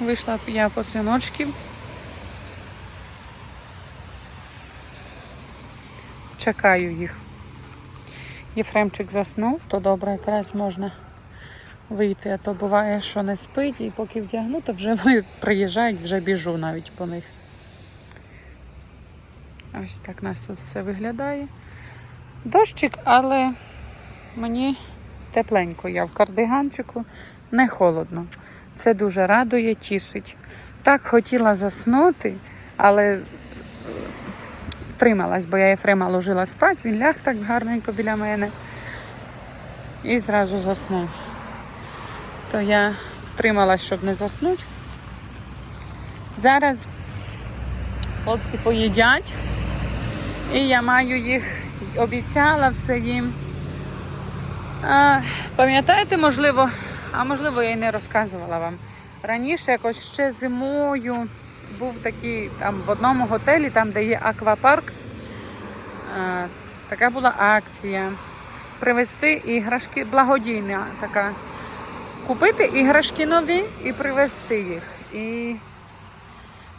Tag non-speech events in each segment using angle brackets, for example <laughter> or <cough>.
Вийшла я по синочків. Чекаю їх. Єфремчик заснув, то добре, якраз можна вийти, а то буває, що не спить, і поки вдягну, то вже вони приїжджають, вже біжу навіть по них. Ось так нас тут все виглядає. Дощик, але мені тепленько. Я в кардиганчику, не холодно. Це дуже радує, тішить. Так хотіла заснути, але е, втрималась, бо я Єфрема ложила спати, він ляг так гарненько біля мене і зразу заснув. То я втрималась, щоб не заснути. Зараз хлопці поїдять, і я маю їх, обіцяла все їм. А, пам'ятаєте, можливо, а можливо, я й не розказувала вам. Раніше, якось ще зимою, був такий там в одному готелі, там, де є аквапарк. Така була акція. Привезти іграшки, благодійна така. Купити іграшки нові і привезти їх. І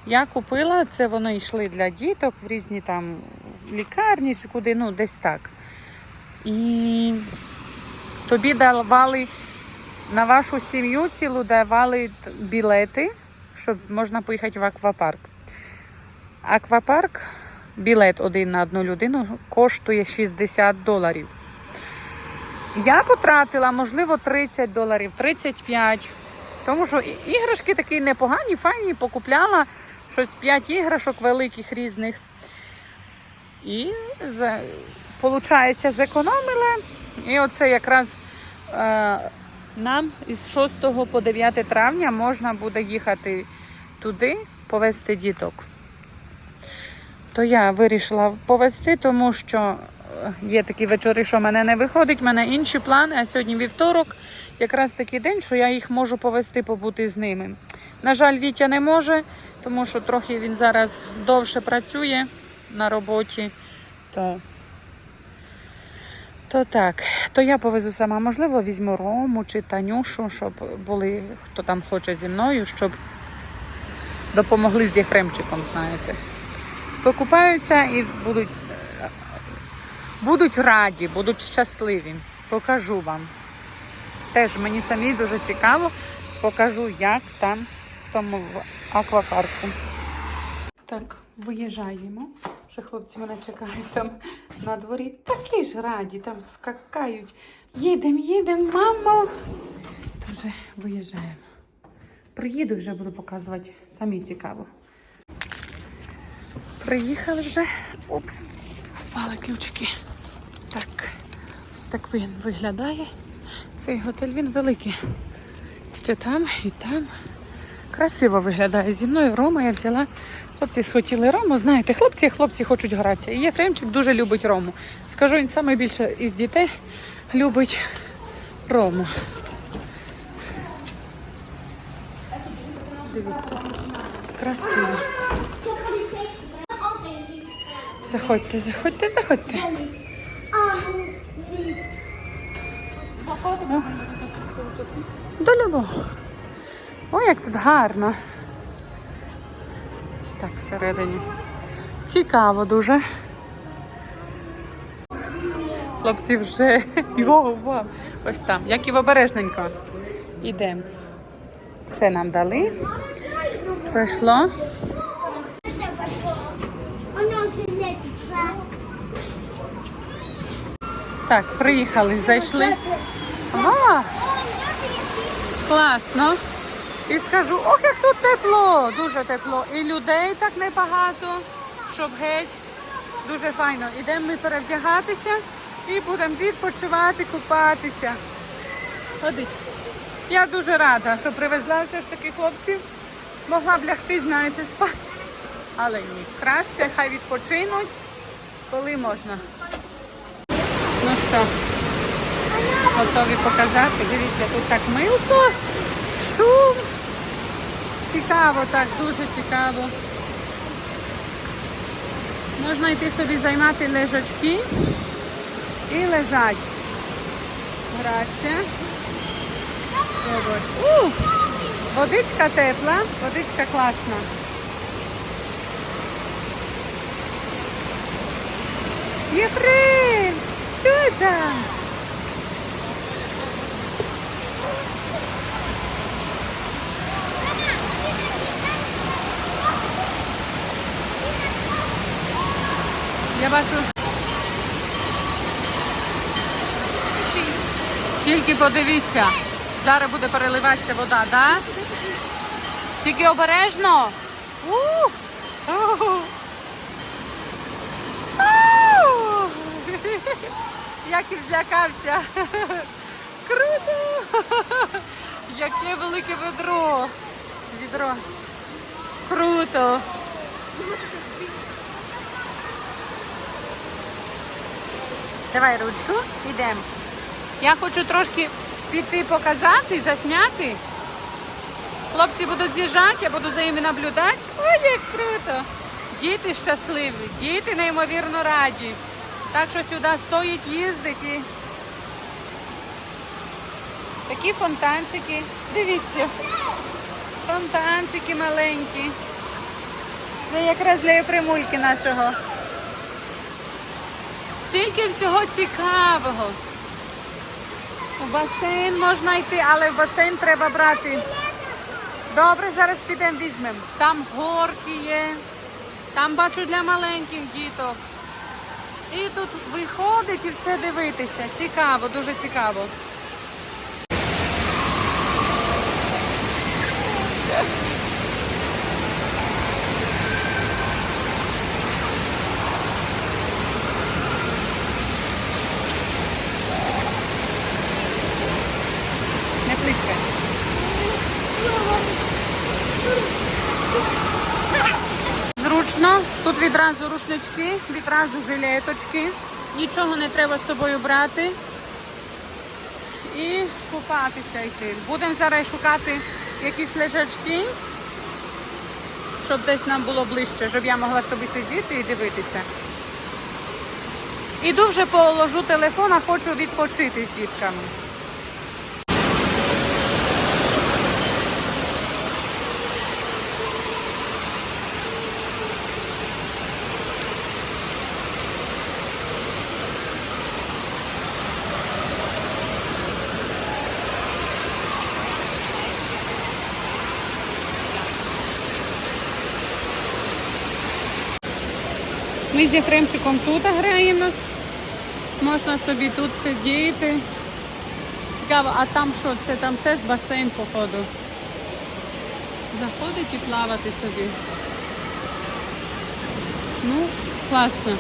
я купила, це вони йшли для діток в різні там лікарні чи куди, ну десь так. І тобі давали на вашу сім'ю цілу давали білети, щоб можна поїхати в аквапарк. Аквапарк, білет один на одну людину коштує 60 доларів. Я потратила, можливо, 30 доларів, 35. Тому що іграшки такі непогані, файні, покупляла щось 5 іграшок великих різних. І получається, зекономила. І оце якраз е, нам із 6 по 9 травня можна буде їхати туди, повезти діток. То я вирішила повезти, тому що е, є такі вечори, що мене не виходить, в мене інші плани, а сьогодні вівторок, якраз такий день, що я їх можу повезти, побути з ними. На жаль, Вітя не може, тому що трохи він зараз довше працює на роботі. То, то так, то я повезу сама. Можливо, візьму Рому чи Танюшу, щоб були, хто там хоче зі мною, щоб допомогли з Єфремчиком, знаєте. Покупаються і будуть, будуть раді, будуть щасливі. Покажу вам. Теж мені самі дуже цікаво. Покажу, як там в тому аквапарку. Так, виїжджаємо. Вже хлопці мене чекають там на дворі. Такі ж раді, там скакають. Їдемо, їдемо, мамо. То вже виїжджаємо. Приїду вже буду показувати. Самі цікаво. Приїхали вже. Упс. Впали ключики. Так. Ось так він виглядає. Цей готель він великий. Ще там і там. Красиво виглядає. Зі мною Рома я взяла. Хлопці схотіли Рому. Знаєте, хлопці, хлопці хочуть гратися. І Єфремчик дуже любить Рому. Скажу, він найбільше із дітей любить Рому. Дивіться, красиво. Заходьте, заходьте, заходьте. До любого. Ой, як тут гарно. Ось так всередині. Цікаво дуже. Хлопці вже <laughs> його. Ось там, як і в обережненько. Ідемо. Все нам дали. Пройшло. Так, приїхали, зайшли. Ага, класно. І скажу, ох, як тут тепло, дуже тепло. І людей так небагато, щоб геть. Дуже файно. Ідемо ми перевдягатися і будемо відпочивати, купатися. Ходить. Я дуже рада, що привезла все ж таки хлопців. Могла б лягти, знаєте, спати. Але ні. Краще, хай відпочинуть, коли можна. Ну що, готові показати. Дивіться, тут так милко. Шум. Цікаво, так, дуже цікаво. Можна йти собі займати лежачки і лежать. Грація. У, Водичка тепла, водичка класна. Єфрем! Хто бачу. Тільки подивіться, зараз буде переливатися вода, так? Тільки обережно. Як і злякався. Круто! Яке велике ведро. Відро. Круто. Давай ручку, йдемо. Я хочу трошки піти показати, засняти. Хлопці будуть з'їжджати, я буду за ними наблюдати. Ой, як круто! Діти щасливі, діти неймовірно раді. Так що сюди стоїть їздити. Такі фонтанчики. Дивіться. Фонтанчики маленькі. Це якраз для Єфремульки нашого. Стільки всього цікавого. У басейн можна йти, але в басейн треба брати. Добре, зараз підемо візьмемо. Там горки є, там бачу для маленьких діток. І тут виходить і все дивитися. Цікаво, дуже цікаво. Не плискай. Зручно. Тут відразу рушнички, відразу жилеточки. Нічого не треба з собою брати. І купатися йти. Будемо зараз шукати якісь лежачки, щоб десь нам було ближче, щоб я могла собі сидіти і дивитися. Іду вже положу телефон, а хочу відпочити з дітками. Ми з Єфремчиком тут граємо. Можна собі тут сидіти. Цікаво, а там що? Це там теж басейн, походу. Заходить і плавати собі. Ну, класно.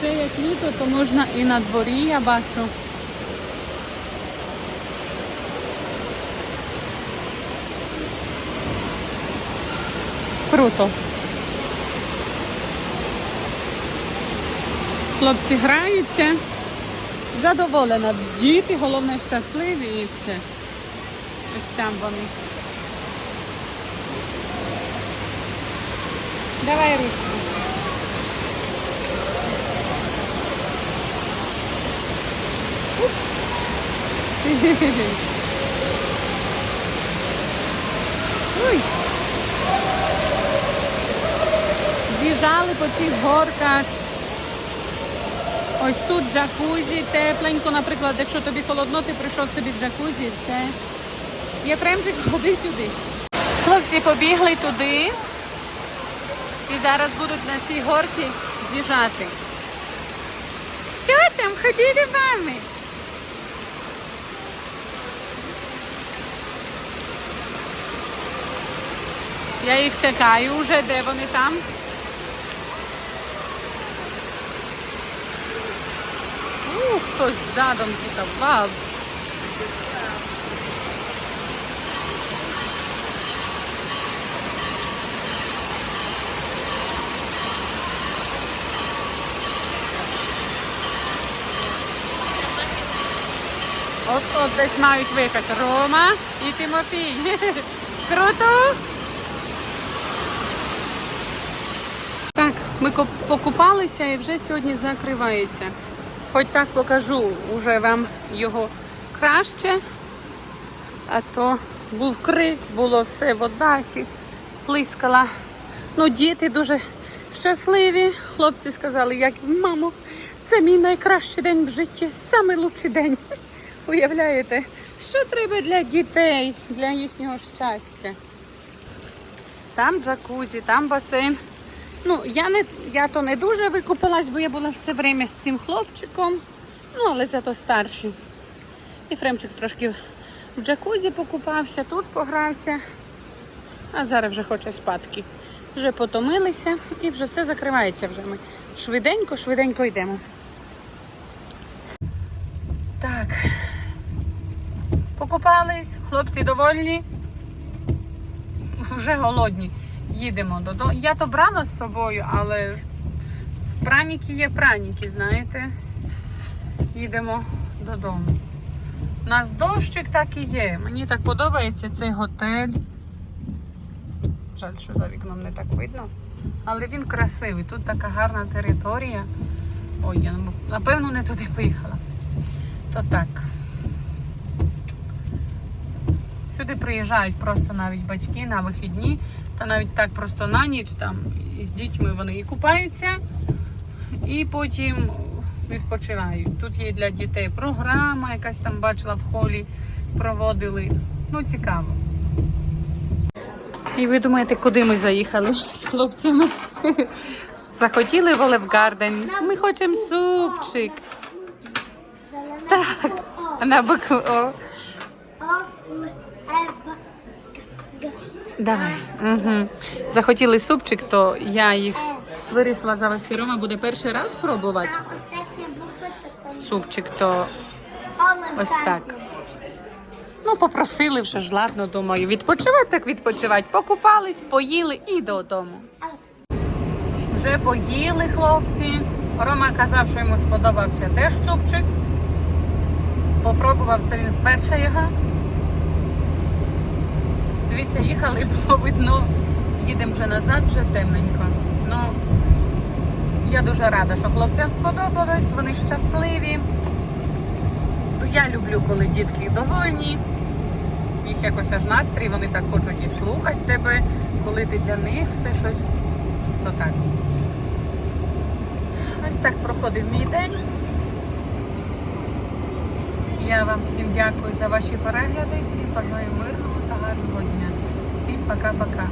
Це як літо, то можна і на дворі, я бачу. Круто. Хлопці граються. Задоволена. Діти, головне, щасливі і все. Ось там вони. Давай ручку. Ой. З'їжджали по цих горках. Ось тут джакузі, тепленько, наприклад, якщо тобі холодно, ти прийшов собі джакузі і все. Єфремчик, <laughs> ходи туди. Хлопці побігли туди і зараз будуть на цій горці з'їжджати. Що там? Ходіть до мами. Я їх чекаю вже, де вони там. Ух, хтось задом діта, вау. От от десь мають виїхати Рома і Тимофій. <laughs> Круто! Так, ми покупалися і вже сьогодні закривається. Хоч так покажу уже вам його краще, а то був крик, було все вода, плискала. Ну, діти дуже щасливі. Хлопці сказали, як мамо, це мій найкращий день в житті, найкращий день. <laughs> Уявляєте, що треба для дітей, для їхнього щастя. Там джакузі, там басейн. Ну, я не я то не дуже викупилась, бо я була все время з цим хлопчиком. Ну, але зато старший. І Фремчик трошки в джакузі покупався, тут погрався. А зараз вже хоче спадки. Вже потомилися і вже все закривається вже ми. Швиденько, швиденько йдемо. Так. Покупались, хлопці довольні. Вже голодні. Їдемо додому. Я то брала з собою, але праніки є праніки, знаєте. Їдемо додому. У нас дощик так і є. Мені так подобається цей готель. Жаль, що за вікном не так видно. Але він красивий. Тут така гарна територія. Ой, я напевно не туди поїхала. То так. Сюди приїжджають просто навіть батьки на вихідні, та навіть так просто на ніч там з дітьми вони і купаються, і потім відпочивають. Тут є для дітей програма, якась там бачила в холі, проводили. Ну, цікаво. І ви думаєте, куди ми заїхали <laughs> з хлопцями? Захотіли в Олев Гарден. Ми хочемо супчик. Так, на букву О. Давай. Угу. Захотіли супчик, то я їх вирішила завести. Рома буде перший раз пробувати супчик, то ось так. Ну, попросили вже ж, ладно, думаю. Відпочивати так відпочивати. Покупались, поїли і додому. Вже поїли хлопці. Рома казав, що йому сподобався теж супчик. Попробував це він вперше його. Дивіться, їхали, було видно, їдемо вже назад, вже темненько. Ну, я дуже рада, що хлопцям сподобалось, вони щасливі. Ну, Я люблю, коли дітки довольні. Їх якось аж настрій, вони так хочуть і слухати тебе, коли ти для них все щось, то так. Ось так проходив мій день. Я вам всім дякую за ваші перегляди, всім бажаю мирного дня. Всім пока-пока.